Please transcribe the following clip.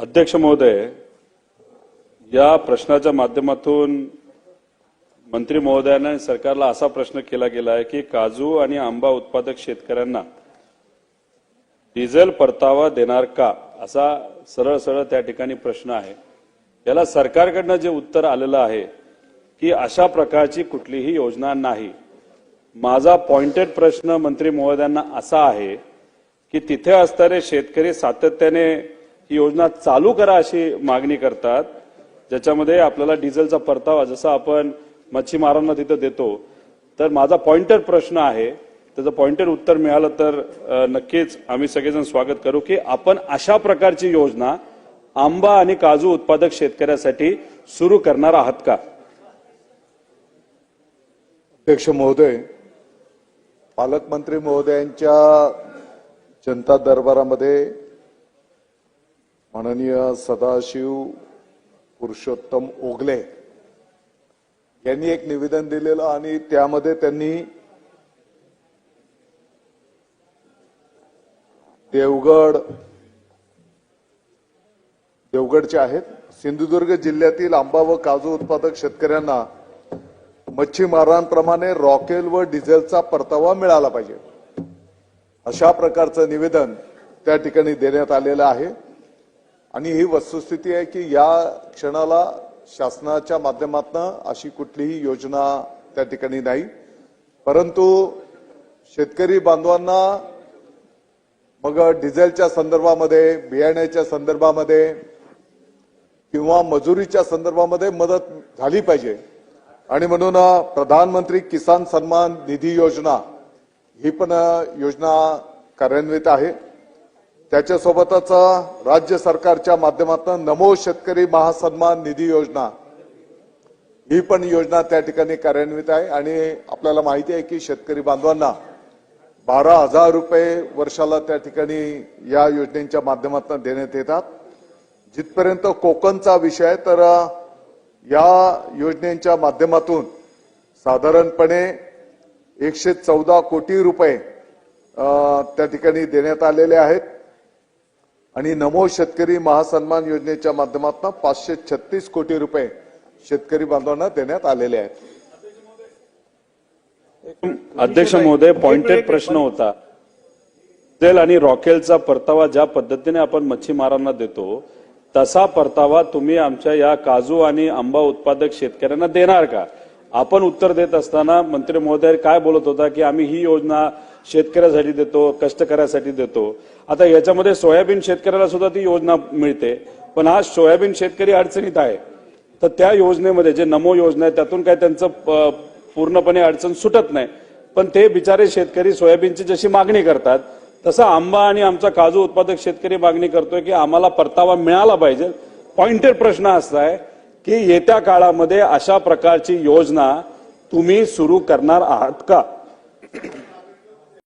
अध्यक्ष महोदय या प्रश्नाच्या माध्यमातून मंत्री महोदयांना सरकारला असा प्रश्न केला गेला आहे की काजू आणि आंबा उत्पादक शेतकऱ्यांना डिझेल परतावा देणार का? असा सरळ सरळ त्या ठिकाणी प्रश्न आहे. याला सरकारकडनं जे उत्तर आलेलं आहे की अशा प्रकारची कुठलीही योजना नाही. माझा पॉइंटेड प्रश्न मंत्री महोदयांना असा आहे की तिथे असणारे शेतकरी सातत्याने ही योजना चालू करा अशी मागणी करतात. ज्याच्यामध्ये आपल्याला डिझेलचा परतावा जसा आपण मच्छीमारांना तिथं देतो तर माझा पॉइंटर प्रश्न आहे. त्याचं पॉइंटर उत्तर मिळालं तर नक्कीच आम्ही सगळेजण स्वागत करू की आपण अशा प्रकारची योजना आंबा आणि काजू उत्पादक शेतकऱ्यासाठी सुरू करणार आहात का? अध्यक्ष महोदय पालकमंत्री महोदयांच्या जनता दरबारामध्ये माननीय सदाशिव पुरुषोत्तम ओगले यांनी एक निवेदन दिलेलं आणि त्यामध्ये त्यांनी देवगड देवगडचे आहेत. सिंधुदुर्ग जिल्ह्यातील आंबा व काजू उत्पादक शेतकऱ्यांना मच्छीमारांप्रमाणे रॉकेल व डिझेलचा परतावा मिळाला पाहिजे. अशा प्रकारचं निवेदन त्या ठिकाणी देण्यात आलेलं आहे. आणि ही वस्तुस्थिती आहे की या क्षणाला शासनाच्या माध्यमातून अशी कुठलीही योजना त्या ठिकाणी नाही. परंतु शेतकरी बांधवांना मग डिझेलच्या संदर्भामध्ये बियाण्याच्या संदर्भामध्ये किंवा मजुरीच्या संदर्भामध्ये मदत झाली पाहिजे. आणि म्हणून प्रधानमंत्री किसान सन्मान निधी योजना ही पण योजना कार्यान्वित आहे. त्याच्यासोबतच राज्य सरकारच्या माध्यमातून नमो शेतकरी महासन्मान निधी योजना. ही पण योजना त्या ठिकाणी कार्यान्वित आहे आणि आपल्याला माहिती आहे की शेतकरी बांधवांना बारा हजार रुपये वर्षाला त्या ठिकाणी या योजनेच्या माध्यमातून देण्यात येतात. जिथपर्यंत कोकणचा विषय आहे तर या योजनेच्या माध्यमातून साधारणपणे एकशे चौदा कोटी रुपये त्या ठिकाणी देण्यात आलेले आहेत. आणि नमो शेतकरी महासन्मान योजनेच्या माध्यमातून पाचशे छत्तीस कोटी रुपये शेतकरी बांधवांना देण्यात आलेले आहेत. अध्यक्ष महोदय पॉइंटेड प्रश्न होता. तेल आणि रॉकेलचा परतावा ज्या पद्धतीने आपण मच्छीमारांना देतो तसा परतावा तुम्ही आमच्या या काजू आणि आंबा उत्पादक शेतकऱ्यांना देणार का? आपण उत्तर देत असताना मंत्री महोदय काय बोलत होता की आम्ही ही योजना शेतकऱ्यासाठी देतो कष्टकऱ्यासाठी देतो. आता याच्यामध्ये सोयाबीन शेतकऱ्याला सुद्धा ती योजना मिळते. पण आज सोयाबीन शेतकरी अडचणीत आहे. तर त्या योजनेमध्ये जे नमो योजना आहे त्यातून काय त्यांचं पूर्णपणे अडचण सुटत नाही. पण ते बिचारे शेतकरी सोयाबीनची जशी मागणी करतात तसं आंबा आणि आमचा काजू उत्पादक शेतकरी मागणी करतोय की आम्हाला परतावा मिळाला पाहिजे. पॉइंटेड प्रश्न असा आहे की येत्या काळामध्ये अशा प्रकारची योजना तुम्ही सुरू करणार आहात का?